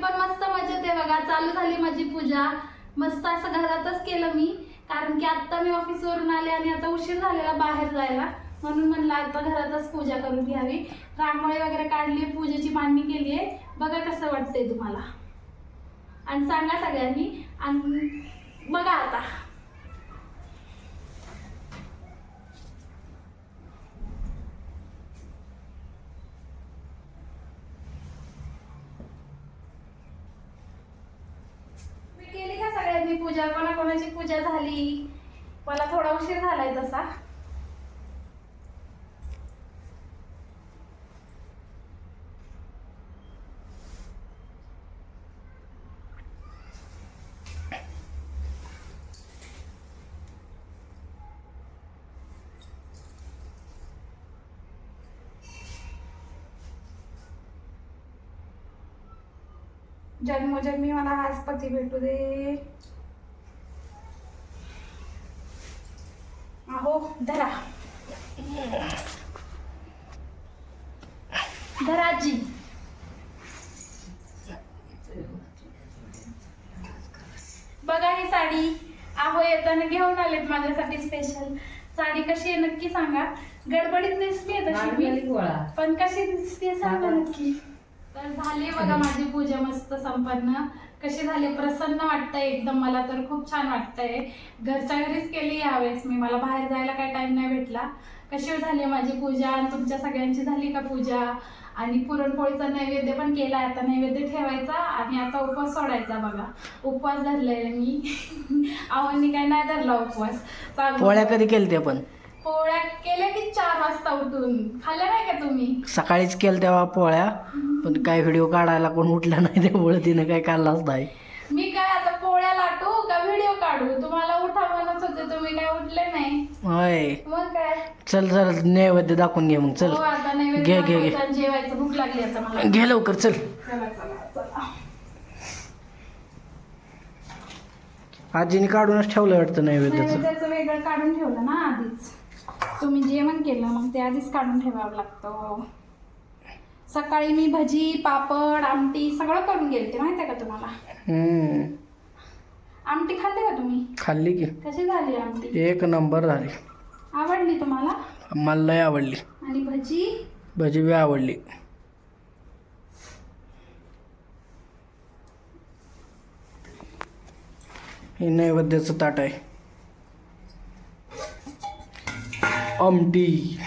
पण मस्त मजेत आहे बघा. चालू झाली माझी पूजा. मस्त असं घरातच केलं मी. कारण की आत्ता मी ऑफिसवरून आले आणि आता उशीर झालेला बाहेर जायला. म्हणून म्हणलं आता घरातच पूजा करून घ्यावी. रांगोळी वगैरे काढली पूजेची मांडणी केली आहे. बघा कसं वाटतंय तुम्हाला. आणि सांगा सगळ्यांनी. आणि बघा आता मी केली का सगळ्यांनी पूजा कोणाकोणाची पूजा झाली? मला थोडा उशीर झालाय तसा. जन्मोजन्मी मला आज पती भेटू दे. अहो धरा. धराजी बघा ही साडी. आहो येताना घेऊन आलेत माझ्यासाठी स्पेशल साडी कशी आहे नक्की सांगा. गडबडीत दिसते तशी पण कशी दिसते सांगा नक्की. तर झाली बघा माझी पूजा मस्त संपन्न. कशी झाली? प्रसन्न वाटतंय एकदम. मला तर खूप छान वाटतंय. घरच्या घरीच केली यावेळेस मी. मला बाहेर जायला काही टाइम नाही भेटला. कशी झाली माझी पूजा? आणि तुमच्या सगळ्यांची झाली का पूजा? आणि पुरणपोळीचा नैवेद्य पण केला आता नैवेद्य ठेवायचा आणि आता उपवास सोडायचा बघा. उपवास धरलेला मी. आव्हांनी काय नाही धरला उपवास. पोळ्या कधी केल्या त्या पण? पोळ्या केल्या की चार वाजता उठून. खाल्ल्या नाही का तुम्ही? सकाळीच केल्या तेव्हा पोळ्या. पण काय व्हिडिओ काढायला कोण उठला नाही त्यामुळे तिनं काय काढलाच नाही. मी काय आता पोळ्या लाटू का व्हिडिओ काढू? तुम्हाला उठा म्हणत होते तुम्ही काय उठले नाही. होय. मग काय? चल चल नैवेद्य दाखवून घे मग चल. हो आता घे, घे, घे. जेवायचं भूक लागली आता मला. घे लवकर चल. चला चला चला. आजीने काढूनच ठेवलं वाटतं नैवेद्याचं. नैवेद्याचं वेगळं काढून ठेवलं ना आधीच. तुम्ही जेवण केलं मग ते आधीच काढून ठेवावं लागतं. सकाळी मी भजी पापड आमटी सगळं करून गेलते. माहिती आहे का तुम्हाला? आमटी खाल्ली का तुम्ही? खाल्ली की. कशी झाली आमटी? एक नंबर झाली. आवडली तुम्हाला? मला लय आवडली. आणि भजी? भजी बी आवडली. हे नैवेद्याचं ताट आहे. आमटी.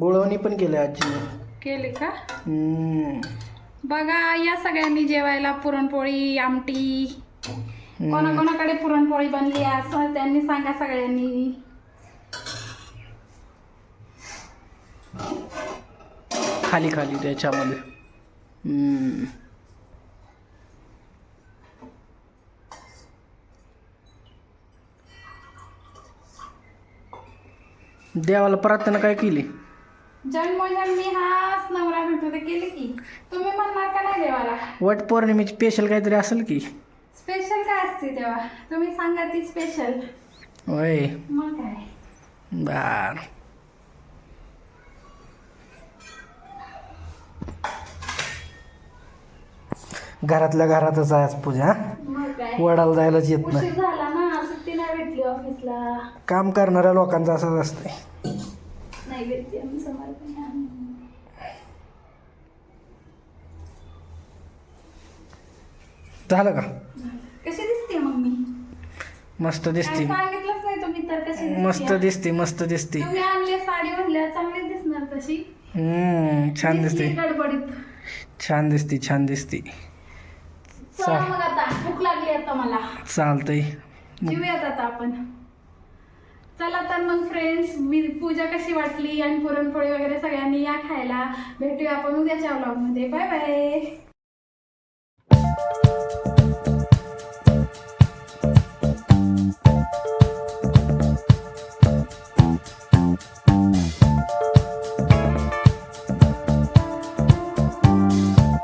गुळवणी पण केलं आजीने. केली का? हम्म. बघा या सगळ्यांनी जेवायला पुरणपोळी आमटी. कोणाकोणाकडे पुरणपोळी बनली आहे असं त्यांनी सांगा सगळ्यांनी. खाली खाली त्याच्यामध्ये. हम्म. देवाला प्रार्थना काय केली? जन्मोजन्मी हाच नवरा भेटू केली की. तुम्ही म्हणणार का नाही देवाला. वट पौर्णिमेची स्पेशल काहीतरी असेल की? स्पेशल काय असते तेव्हा? तुम्ही सांगा ती स्पेशल होय. मग काय? बर. घरातल्या घरातच आहे आज पूजा मग काय? वडाला जायलाच येत नाही. उशीर झाला ना सुट्टी नाही भेटली ऑफिसला काम करणाऱ्या लोकांचं असंच असतंय. समर्पण. झालं का? कशी दिसते मग मी मस्त दिसते. सांगितलंच नाही तुम्ही तर कशी मस्त दिसते मस्त दिसते. तुम्ही आणली साडी म्हणल्या चांगली दिसणार तशी. हम्म छान दिसते. गडबडीत. छान दिसते छान दिसते. चला मग आता भूक लागली आता मला. चालतंय. जेऊयात आता आपण. चला तर मग फ्रेंड्स मी पूजा कशी वाटली? आणि पुरणपोळी वगैरे सगळ्यांनी या खायला. भेटूया आपण उद्याच्या व्लॉगमध्ये बाय बाय